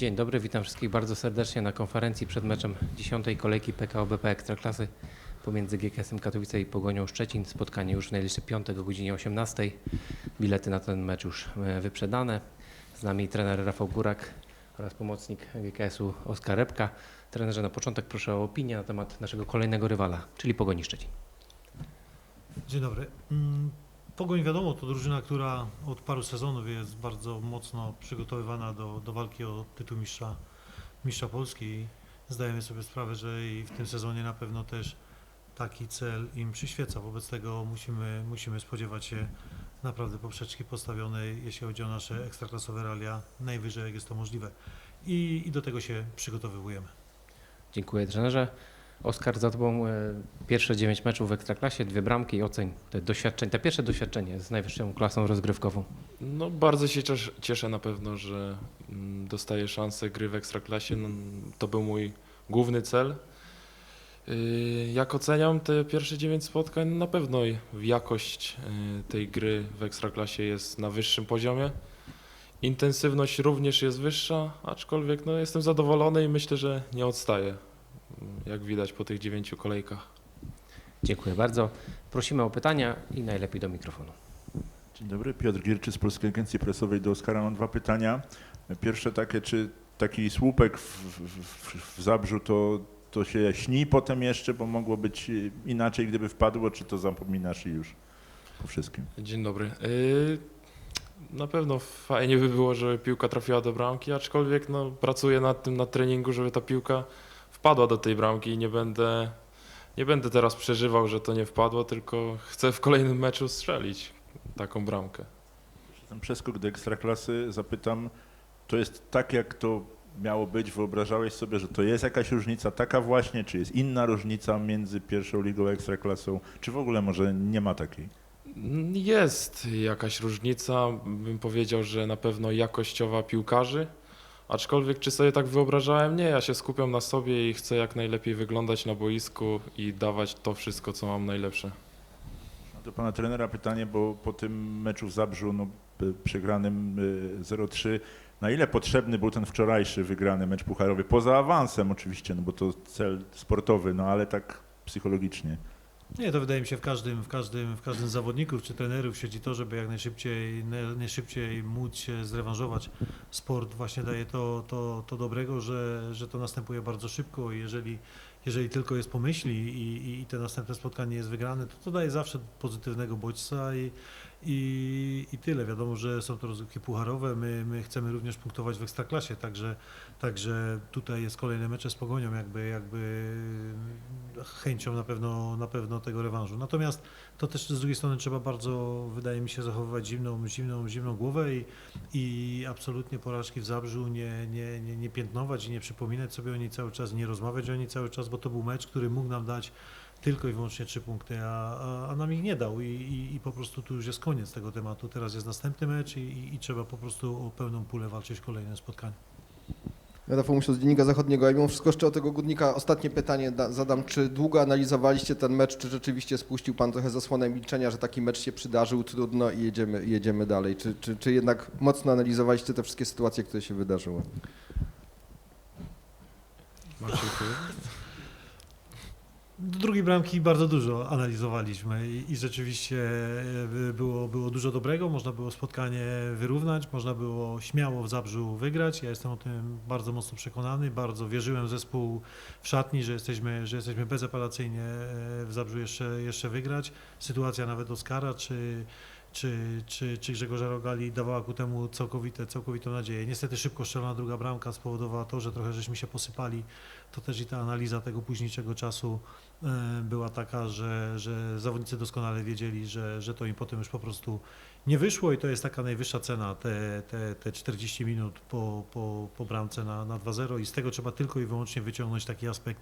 Dzień dobry, witam wszystkich bardzo serdecznie na konferencji przed meczem 10. kolejki PKO BP Ekstraklasy pomiędzy GKS-em Katowice i Pogonią Szczecin. Spotkanie już w najbliższy piątek o godzinie 18. Bilety na ten mecz już e, wyprzedane. Z nami trener Rafał Górak oraz pomocnik GKS-u Oskar Repka. Trenerze, na początek proszę o opinię na temat naszego kolejnego rywala, czyli Pogoni Szczecin. Dzień dobry. Pogoń wiadomo, to drużyna, która od paru sezonów jest bardzo mocno przygotowywana do, do walki o tytuł mistrza, mistrza Polski. Zdajemy sobie sprawę, że i w tym sezonie na pewno też taki cel im przyświeca. Wobec tego musimy, musimy spodziewać się naprawdę poprzeczki postawionej, jeśli chodzi o nasze ekstraklasowe realia, najwyżej jak jest to możliwe. I, i do tego się przygotowujemy. Dziękuję trenerze. Oskar, za Tobą e, pierwsze dziewięć meczów w Ekstraklasie, dwie bramki i oceń te doświadczenie, te pierwsze doświadczenie z najwyższą klasą rozgrywkową. No bardzo się cieszę, na pewno, że mm, dostaję szansę gry w Ekstraklasie. No, to był mój główny cel. Yy, Jak oceniam te pierwsze dziewięć spotkań, na pewno jakość yy, tej gry w Ekstraklasie jest na wyższym poziomie. Intensywność również jest wyższa, aczkolwiek no, jestem zadowolony i myślę, że nie odstaję, jak widać po tych dziewięciu kolejkach. Dziękuję bardzo. Prosimy o pytania i najlepiej do mikrofonu. Dzień dobry, Piotr Gierczy z Polskiej Agencji Prasowej. Do Oskara mam dwa pytania. Pierwsze takie, czy taki słupek w, w, w Zabrzu to, to się śni potem jeszcze, bo mogło być inaczej, gdyby wpadło, czy to zapominasz i już po wszystkim? Dzień dobry. Yy, Na pewno fajnie by było, żeby piłka trafiła do bramki, aczkolwiek no, pracuję nad tym na treningu, żeby ta piłka wpadła do tej bramki i nie będę, nie będę teraz przeżywał, że to nie wpadło, tylko chcę w kolejnym meczu strzelić taką bramkę. Ten przeskok do Ekstraklasy, zapytam, to jest tak, jak to miało być? Wyobrażałeś sobie, że to jest jakaś różnica taka właśnie, czy jest inna różnica między pierwszą ligą a Ekstraklasą, czy w ogóle może nie ma takiej? Jest jakaś różnica, bym powiedział, że na pewno jakościowa piłkarzy, aczkolwiek czy sobie tak wyobrażałem? Nie, ja się skupiam na sobie i chcę jak najlepiej wyglądać na boisku i dawać to wszystko, co mam najlepsze. Do pana trenera pytanie, bo po tym meczu w Zabrzu, no, y, przegranym y, 0-3, na ile potrzebny był ten wczorajszy wygrany mecz pucharowy? Poza awansem oczywiście, no bo to cel sportowy, no ale tak psychologicznie. Nie, to wydaje mi się w każdym, w każdym, w każdym zawodników czy trenerów siedzi to, żeby jak najszybciej, naj- najszybciej móc się zrewanżować. Sport właśnie daje to, to, to dobrego, że, że to następuje bardzo szybko i jeżeli, jeżeli tylko jest pomyśli i, i, i te następne spotkanie jest wygrane, to to daje zawsze pozytywnego bodźca i, i, i tyle. Wiadomo, że są to rozgrywki pucharowe, my, my chcemy również punktować w Ekstraklasie, także, także tutaj jest kolejne mecze z Pogonią, jakby, jakby chęcią na pewno, na pewno tego rewanżu. Natomiast to też z drugiej strony trzeba bardzo, wydaje mi się, zachowywać zimną, zimną, zimną głowę i, i absolutnie porażki w Zabrzu nie, nie, nie, nie piętnować i nie przypominać sobie o niej cały czas, nie rozmawiać o niej cały czas, bo to był mecz, który mógł nam dać tylko i wyłącznie trzy punkty, a, a, a nam ich nie dał I, i, i po prostu tu już jest koniec tego tematu. Teraz jest następny mecz i, i, i trzeba po prostu o pełną pulę walczyć w kolejnym spotkaniu. Ja Rafał Musiał z Dziennika Zachodniego, a mimo wszystko jeszcze o tego Górnika ostatnie pytanie da, zadam. Czy długo analizowaliście ten mecz, czy rzeczywiście spuścił Pan trochę zasłonę milczenia, że taki mecz się przydarzył, trudno i jedziemy, jedziemy dalej? Czy, czy, czy jednak mocno analizowaliście te wszystkie sytuacje, które się wydarzyły? Marcin, Do drugiej bramki bardzo dużo analizowaliśmy i, i rzeczywiście e, było, było dużo dobrego. Można było spotkanie wyrównać, można było śmiało w Zabrzu wygrać. Ja jestem o tym bardzo mocno przekonany. Bardzo wierzyłem w zespół w szatni, że jesteśmy, że jesteśmy bezapelacyjnie e, w Zabrzu jeszcze, jeszcze wygrać. Sytuacja nawet Oskara czy, czy, czy, czy Grzegorza Rogali dawała ku temu całkowite, całkowitą nadzieję. Niestety szybko strzelona druga bramka spowodowała to, że trochę żeśmy się posypali. To też i ta analiza tego późniejszego czasu e, była taka, że, że zawodnicy doskonale wiedzieli, że, że to im potem już po prostu nie wyszło i to jest taka najwyższa cena, te, te, te 40 minut po, po, po bramce na, na 2-0 i z tego trzeba tylko i wyłącznie wyciągnąć taki aspekt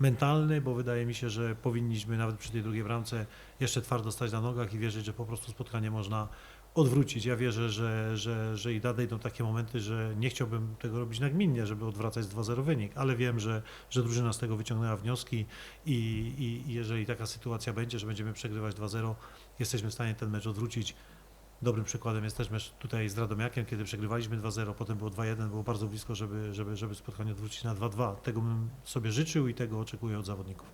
mentalny, bo wydaje mi się, że powinniśmy nawet przy tej drugiej bramce jeszcze twardo stać na nogach i wierzyć, że po prostu spotkanie można odwrócić. Ja wierzę, że, że, że i nadejdą takie momenty, że nie chciałbym tego robić nagminnie, żeby odwracać z 2-0 wynik, ale wiem, że, że drużyna z tego wyciągnęła wnioski i, i jeżeli taka sytuacja będzie, że będziemy przegrywać 2-0, jesteśmy w stanie ten mecz odwrócić Dobrym przykładem jest też tutaj z Radomiakiem, kiedy przegrywaliśmy 2-0, potem było 2-1, było bardzo blisko, żeby, żeby, żeby spotkanie odwrócić na 2-2. Tego bym sobie życzył i tego oczekuję od zawodników.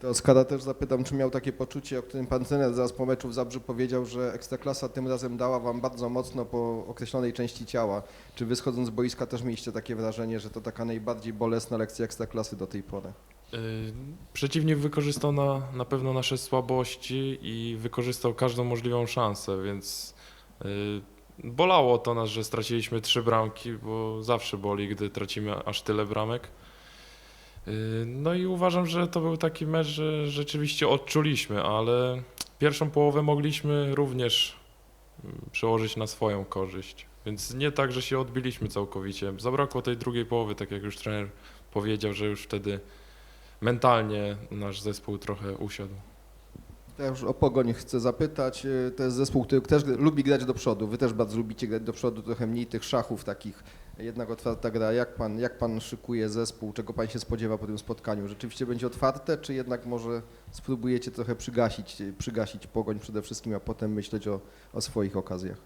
To Oskara też zapytam, czy miał takie poczucie, o którym pan trener zaraz po meczu w Zabrzu powiedział, że Ekstraklasa tym razem dała wam bardzo mocno po określonej części ciała. Czy wy schodząc z boiska też mieliście takie wrażenie, że to taka najbardziej bolesna lekcja Ekstraklasy do tej pory? Y, Przeciwnik wykorzystał na, na pewno nasze słabości i wykorzystał każdą możliwą szansę, więc y, bolało to nas, że straciliśmy trzy bramki, bo zawsze boli, gdy tracimy aż tyle bramek. Y, No i uważam, że to był taki mecz, że rzeczywiście odczuliśmy, ale pierwszą połowę mogliśmy również mm, przełożyć na swoją korzyść. Więc nie tak, że się odbiliśmy całkowicie. Zabrakło tej drugiej połowy, tak jak już trener powiedział, że już wtedy mentalnie nasz zespół trochę usiadł. Ja już o Pogoń chcę zapytać. Y, To jest zespół, który też lubi grać do przodu. Wy też bardzo lubicie grać do przodu, trochę mniej tych szachów takich. Jednak otwarta gra. Jak pan, jak pan szykuje zespół? Czego pan się spodziewa po tym spotkaniu? Rzeczywiście będzie otwarte, czy jednak może spróbujecie trochę przygasić, przygasić Pogoń przede wszystkim, a potem myśleć o, o swoich okazjach?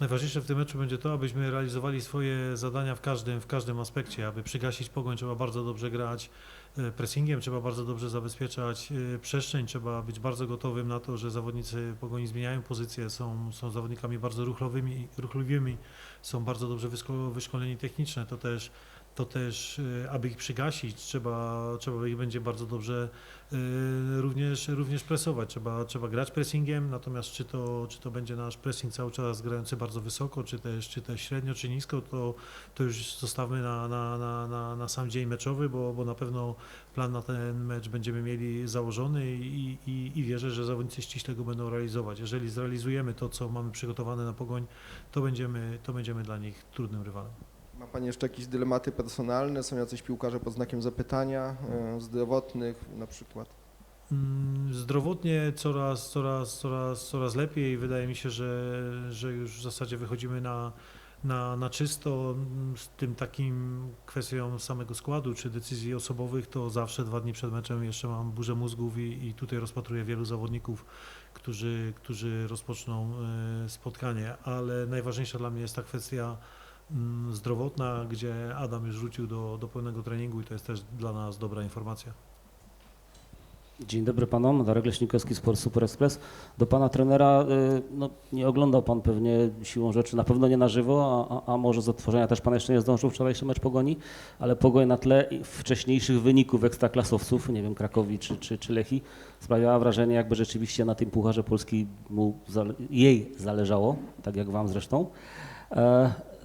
Najważniejsze w tym meczu będzie to, abyśmy realizowali swoje zadania w każdym, w każdym aspekcie. Aby przygasić pogoń, trzeba bardzo dobrze grać e, pressingiem, trzeba bardzo dobrze zabezpieczać e, przestrzeń, trzeba być bardzo gotowym na to, że zawodnicy pogoni zmieniają pozycję, są, są zawodnikami bardzo ruchlowymi, ruchliwymi, są bardzo dobrze wyszko- wyszkoleni technicznie. To też, to też e, aby ich przygasić, trzeba, trzeba ich będzie bardzo dobrze e, również, również presować. Trzeba, trzeba grać pressingiem, natomiast czy to, czy to będzie nasz pressing cały czas grający bardzo wysoko, czy też, czy też średnio, czy nisko, to, to już zostawmy na, na, na, na, na sam dzień meczowy, bo, bo na pewno plan na ten mecz będziemy mieli założony i, i, i wierzę, że zawodnicy ściśle go będą realizować. Jeżeli zrealizujemy to, co mamy przygotowane na pogoń, to będziemy, to będziemy dla nich trudnym rywalem. Ma Pan jeszcze jakieś dylematy personalne? Są jacyś piłkarze pod znakiem zapytania, e, zdrowotnych na przykład? Mm, Zdrowotnie coraz, coraz, coraz, coraz lepiej. Wydaje mi się, że, że już w zasadzie wychodzimy na, na, na czysto z tym takim kwestią samego składu czy decyzji osobowych, to zawsze dwa dni przed meczem jeszcze mam burzę mózgów i, i tutaj rozpatruję wielu zawodników, którzy, którzy rozpoczną e, spotkanie, ale najważniejsza dla mnie jest ta kwestia zdrowotna, gdzie Adam już wrócił do, do pełnego treningu i to jest też dla nas dobra informacja. Dzień dobry panom, Darek Leśnikowski, Sport Super Express. Do pana trenera, y, no nie oglądał pan pewnie siłą rzeczy, na pewno nie na żywo, a, a, może z odtworzenia też pan jeszcze nie zdążył wczorajszy mecz Pogoni, ale Pogoń na tle wcześniejszych wyników ekstraklasowców, nie wiem, Krakowi czy, czy, czy Lechi, sprawiała wrażenie jakby rzeczywiście na tym Pucharze Polski mu, jej zależało, tak jak wam zresztą.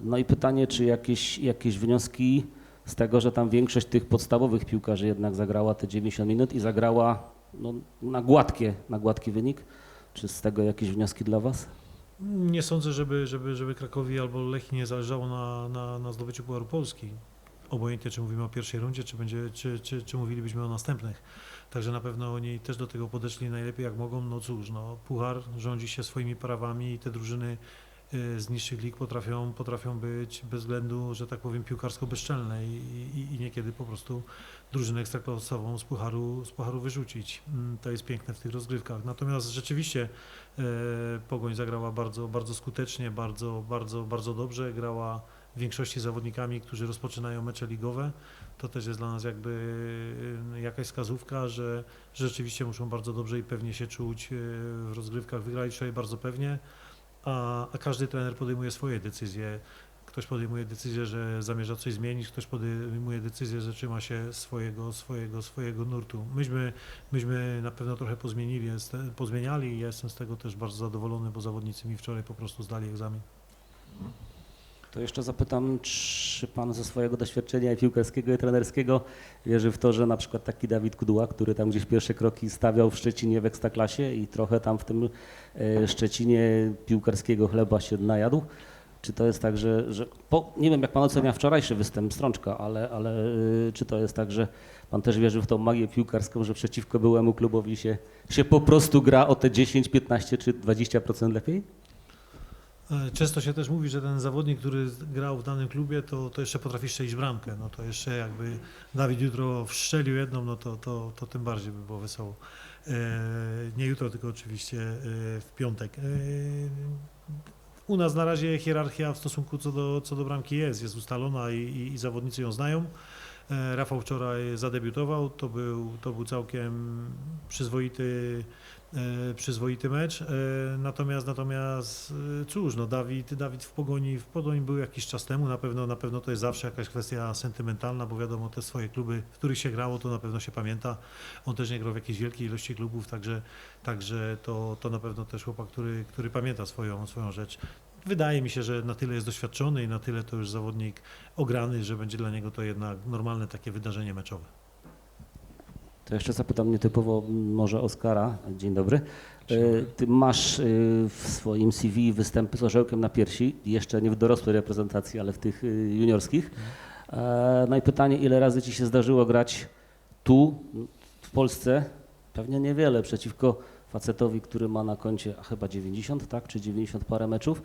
No i pytanie, czy jakieś, jakieś wnioski z tego, że tam większość tych podstawowych piłkarzy jednak zagrała te 90 minut i zagrała no, na, gładkie, na gładki wynik. Czy z tego jakieś wnioski dla Was? Nie sądzę, żeby, żeby, żeby Krakowi albo Lechii nie zależało na, na, na zdobyciu Pucharu Polski. Obojętnie, czy mówimy o pierwszej rundzie, czy, będzie, czy, czy, czy mówilibyśmy o następnych. Także na pewno oni też do tego podeszli najlepiej jak mogą. No cóż, no, Puchar rządzi się swoimi prawami i te drużyny z niższych lig potrafią, potrafią być bez względu, że tak powiem, piłkarsko bezczelne i, i, i niekiedy po prostu drużynę ekstraklasową z pucharu, z pucharu wyrzucić. Mm, To jest piękne w tych rozgrywkach. Natomiast rzeczywiście e, Pogoń zagrała bardzo, bardzo skutecznie, bardzo, bardzo, bardzo dobrze. Grała w większości zawodnikami, którzy rozpoczynają mecze ligowe. To też jest dla nas jakby e, jakaś wskazówka, że że rzeczywiście muszą bardzo dobrze i pewnie się czuć w rozgrywkach. Wygrali wczoraj bardzo pewnie, a, a każdy trener podejmuje swoje decyzje. Ktoś podejmuje decyzję, że zamierza coś zmienić, ktoś podejmuje decyzję, że trzyma się swojego, swojego, swojego nurtu. Myśmy, myśmy na pewno trochę pozmienili, pozmieniali i ja jestem z tego też bardzo zadowolony, bo zawodnicy mi wczoraj po prostu zdali egzamin. To jeszcze zapytam, czy Pan ze swojego doświadczenia i piłkarskiego i trenerskiego wierzy w to, że na przykład taki Dawid Kuduła, który tam gdzieś pierwsze kroki stawiał w Szczecinie w Ekstraklasie i trochę tam w tym e, Szczecinie piłkarskiego chleba się najadł, czy to jest tak, że, że po, nie wiem jak Pan ocenia wczorajszy występ Strączka, ale, ale y, czy to jest tak, że Pan też wierzy w tą magię piłkarską, że przeciwko byłemu klubowi się, się po prostu gra o te 10, 15 czy 20% lepiej? E, Często się też mówi, że ten zawodnik, który grał w danym klubie, to, to jeszcze potrafi strzelić bramkę. No to jeszcze jakby Dawid jutro wszczelił jedną, no to, to, to tym bardziej by było wesoło. E, Nie jutro, tylko oczywiście e, w piątek. U nas na razie hierarchia w stosunku co do, co do bramki jest, jest ustalona i, i, i zawodnicy ją znają. Rafał wczoraj zadebiutował, to był, to był całkiem przyzwoity, przyzwoity mecz. E, Natomiast natomiast e, cóż, no Dawid, Dawid w Pogoni, w Pogoni był jakiś czas temu, na pewno, na pewno to jest zawsze jakaś kwestia sentymentalna, bo wiadomo, te swoje kluby, w których się grało, to na pewno się pamięta. On też nie grał w jakiejś wielkiej ilości klubów, także, także to, to na pewno też chłopak, który, który pamięta swoją, swoją rzecz. Wydaje mi się, że na tyle jest doświadczony i na tyle to już zawodnik ograny, że będzie dla niego to jednak normalne takie wydarzenie meczowe. To jeszcze zapytam nietypowo może Oskara. Dzień dobry. E, Ty masz e, w swoim CV występy z orzełkiem na piersi, jeszcze nie w dorosłej reprezentacji, ale w tych e, juniorskich. No i pytanie, ile razy ci się zdarzyło grać tu, w Polsce? Pewnie niewiele, przeciwko facetowi, który ma na koncie a chyba 90, tak, czy 90 parę meczów.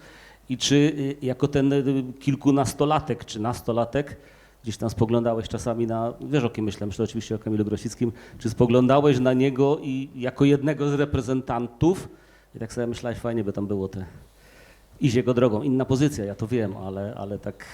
I czy jako ten kilkunastolatek, czy nastolatek, gdzieś tam spoglądałeś czasami na, wiesz o kim myślę, myślę oczywiście o Kamilu Grosickim, czy spoglądałeś na niego i jako jednego z reprezentantów i tak sobie myślałeś, fajnie by tam było te, iść jego drogą, inna pozycja, ja to wiem, ale, ale tak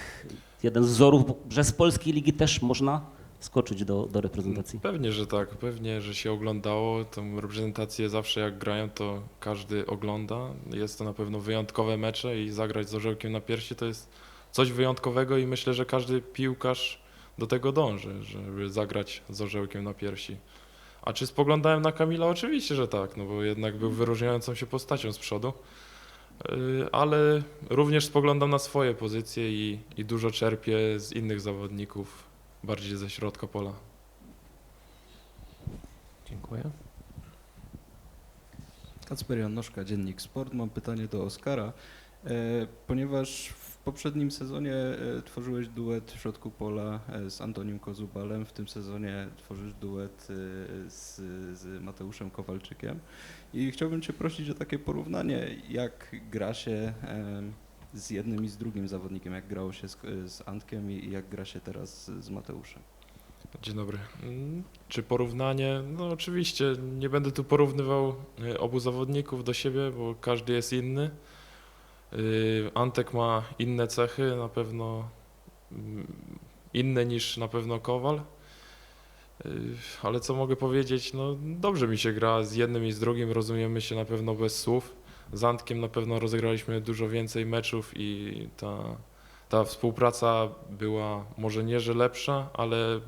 jeden z wzorów, że z polskiej ligi też można skoczyć do, do reprezentacji. Pewnie, że tak, pewnie, że się oglądało. Tą reprezentację zawsze jak grają, to każdy ogląda. Jest to na pewno wyjątkowe mecze i zagrać z orzełkiem na piersi to jest coś wyjątkowego i myślę, że każdy piłkarz do tego dąży, żeby zagrać z orzełkiem na piersi. A czy spoglądałem na Kamila? Oczywiście, że tak, no bo jednak był wyróżniającą się postacią z przodu. Yy, Ale również spoglądam na swoje pozycje i, i dużo czerpię z innych zawodników, bardziej ze środka pola. Dziękuję. Kacper Janoszka, Dziennik Sport. Mam pytanie do Oskara, ponieważ w poprzednim sezonie e, tworzyłeś duet w środku pola e, z Antonim Kozubalem, w tym sezonie tworzysz duet e, z, z Mateuszem Kowalczykiem i chciałbym Cię prosić o takie porównanie, jak gra się e, z jednym i z drugim zawodnikiem, jak grało się z, z Antkiem i jak gra się teraz z, Mateuszem. Dzień dobry. Mm, Czy porównanie? No oczywiście, nie będę tu porównywał obu zawodników do siebie, bo każdy jest inny. Y, Antek ma inne cechy, na pewno mm, inne niż na pewno Kowal. Y, Ale co mogę powiedzieć? No dobrze mi się gra z jednym i z drugim, rozumiemy się na pewno bez słów. Z Antkiem na pewno rozegraliśmy dużo więcej meczów i ta, ta współpraca była może nie, że lepsza, ale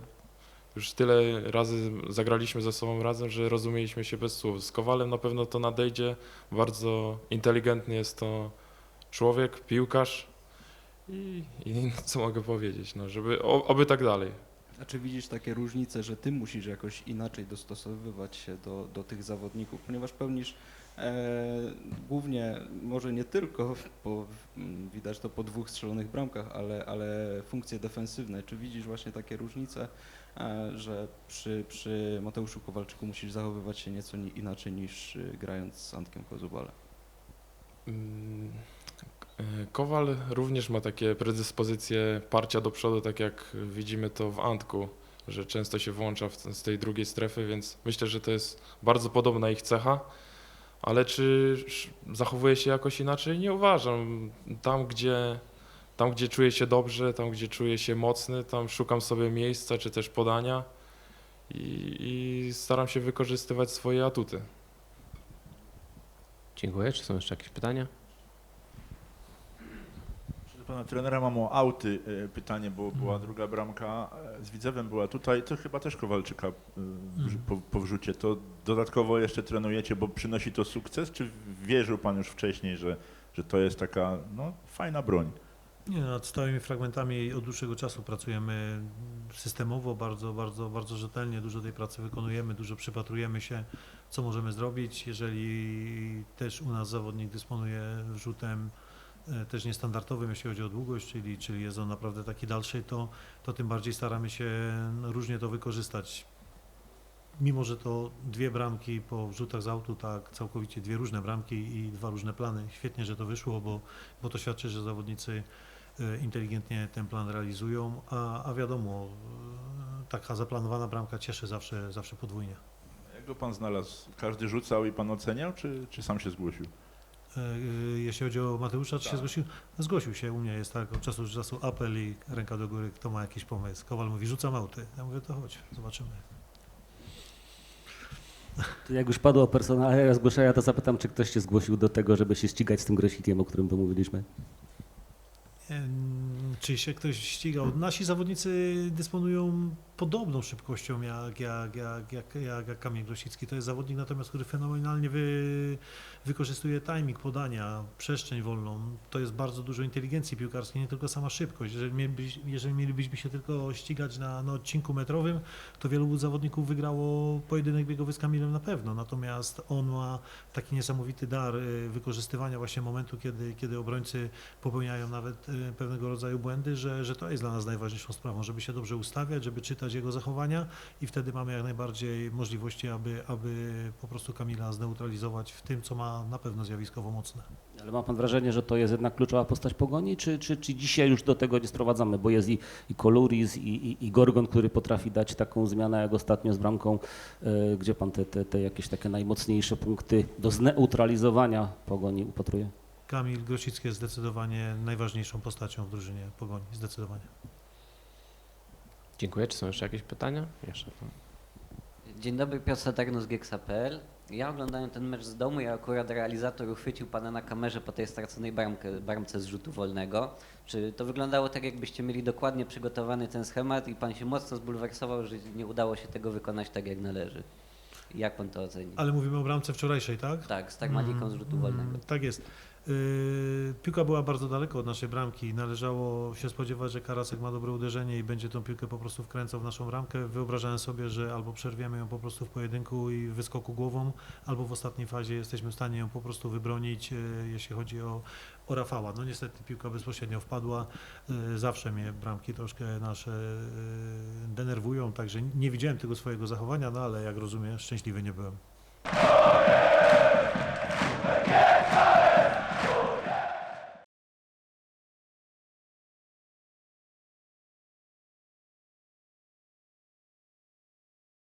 już tyle razy zagraliśmy ze sobą razem, że rozumieliśmy się bez słów. Z Kowalem na pewno to nadejdzie. Bardzo inteligentny jest to człowiek, piłkarz. I, i co mogę powiedzieć? No, żeby, o- oby tak dalej. A czy widzisz takie różnice, że ty musisz jakoś inaczej dostosowywać się do, do tych zawodników, ponieważ pełnisz e, głównie, może nie tylko, bo widać to po dwóch strzelonych bramkach, ale, ale funkcje defensywne. Czy widzisz właśnie takie różnice, e, że przy, przy Mateuszu Kowalczyku musisz zachowywać się nieco ni- inaczej niż y, grając z Antkiem Kozubalem? Mm, e, Kowal również ma takie predyspozycje parcia do przodu, tak jak widzimy to w Antku, że często się włącza z tej drugiej strefy, więc myślę, że to jest bardzo podobna ich cecha. Ale czy zachowuje się jakoś inaczej? Nie uważam. Tam, gdzie, tam, gdzie czuję się dobrze, tam, gdzie czuję się mocny, tam szukam sobie miejsca czy też podania i, i staram się wykorzystywać swoje atuty. Dziękuję. Czy są jeszcze jakieś pytania? Pana trenera mam o auty e, pytanie, bo była druga bramka e, z Widzewem była tutaj, to chyba też Kowalczyka e, wrzu- po, po wrzucie. To dodatkowo jeszcze trenujecie, bo przynosi to sukces, czy wierzył pan już wcześniej, że, że to jest taka no, fajna broń? Nie, nad stałymi fragmentami od dłuższego czasu pracujemy systemowo, bardzo, bardzo, bardzo rzetelnie, dużo tej pracy wykonujemy, dużo przypatrujemy się, co możemy zrobić. Jeżeli też u nas zawodnik dysponuje rzutem też niestandardowym, jeśli chodzi o długość, czyli, czyli jest on naprawdę taki dalszy, to, to tym bardziej staramy się różnie to wykorzystać. mimo że to dwie bramki po rzutach z autu, tak całkowicie dwie różne bramki i dwa różne plany. Świetnie, że to wyszło, bo, bo to świadczy, że zawodnicy e, inteligentnie ten plan realizują, a, a wiadomo, e, taka zaplanowana bramka cieszy zawsze, zawsze podwójnie. Jak go pan znalazł? Każdy rzucał i pan oceniał, czy, czy sam się zgłosił? E, e, Jeśli chodzi o Mateusza, czy się Tak. zgłosił? Zgłosił się, u mnie jest tak, od czasu do czasu apel i ręka do góry, kto ma jakiś pomysł. Kowal mówi, rzucam auty. Ja mówię, to chodź, zobaczymy. To jak już padło o personale zgłoszenia, to zapytam, czy ktoś się zgłosił do tego, żeby się ścigać z tym grosikiem, o którym tu mówiliśmy. Em, Czy się ktoś ścigał? Nasi zawodnicy dysponują podobną szybkością jak, jak, jak, jak, jak, jak Kamil Grosicki. To jest zawodnik natomiast, który fenomenalnie wy, wykorzystuje timing podania, przestrzeń wolną. To jest bardzo dużo inteligencji piłkarskiej, nie tylko sama szybkość. Jeżeli, jeżeli mielibyśmy się tylko ścigać na, na odcinku metrowym, to wielu zawodników wygrało pojedynek biegowy z Kamilem na pewno. Natomiast on ma taki niesamowity dar y, wykorzystywania właśnie momentu, kiedy, kiedy obrońcy popełniają nawet y, pewnego rodzaju błędy, że, że to jest dla nas najważniejszą sprawą, żeby się dobrze ustawiać, żeby czytać jego zachowania i wtedy mamy jak najbardziej możliwości, aby, aby po prostu Kamila zneutralizować w tym, co ma na pewno zjawiskowo mocne. Ale ma pan wrażenie, że to jest jednak kluczowa postać pogoni, czy, czy, czy dzisiaj już do tego nie sprowadzamy, bo jest i, i i, i, i Gorgon, który potrafi dać taką zmianę jak ostatnio z bramką, e, gdzie pan te, te, te jakieś takie najmocniejsze punkty do zneutralizowania pogoni upatruje? Kamil Grosicki jest zdecydowanie najważniejszą postacią w drużynie Pogoni, zdecydowanie. Dziękuję. Czy są jeszcze jakieś pytania? Jeszcze. Dzień dobry, Piotr Saterno z Gieksa.pl. Ja oglądałem ten mecz z domu i akurat realizator uchwycił pana na kamerze po tej straconej bramkę, bramce z rzutu wolnego. Czy to wyglądało tak, jakbyście mieli dokładnie przygotowany ten schemat i pan się mocno zbulwersował, że nie udało się tego wykonać tak, jak należy? Jak pan to oceni? Ale mówimy o bramce wczorajszej, tak? Tak, z Tagmaliką z rzutu Mm, wolnego. Tak jest. Yy, Piłka była bardzo daleko od naszej bramki. Należało się spodziewać, że Karasek ma dobre uderzenie i będzie tą piłkę po prostu wkręcał w naszą bramkę. Wyobrażałem sobie, że albo przerwiemy ją po prostu w pojedynku i wyskoku głową, albo w ostatniej fazie jesteśmy w stanie ją po prostu wybronić, yy, jeśli chodzi o, o Rafała. No niestety piłka bezpośrednio wpadła. Yy, Zawsze mnie bramki troszkę nasze denerwują, także nie widziałem tego swojego zachowania, no ale jak rozumiem, szczęśliwy nie byłem.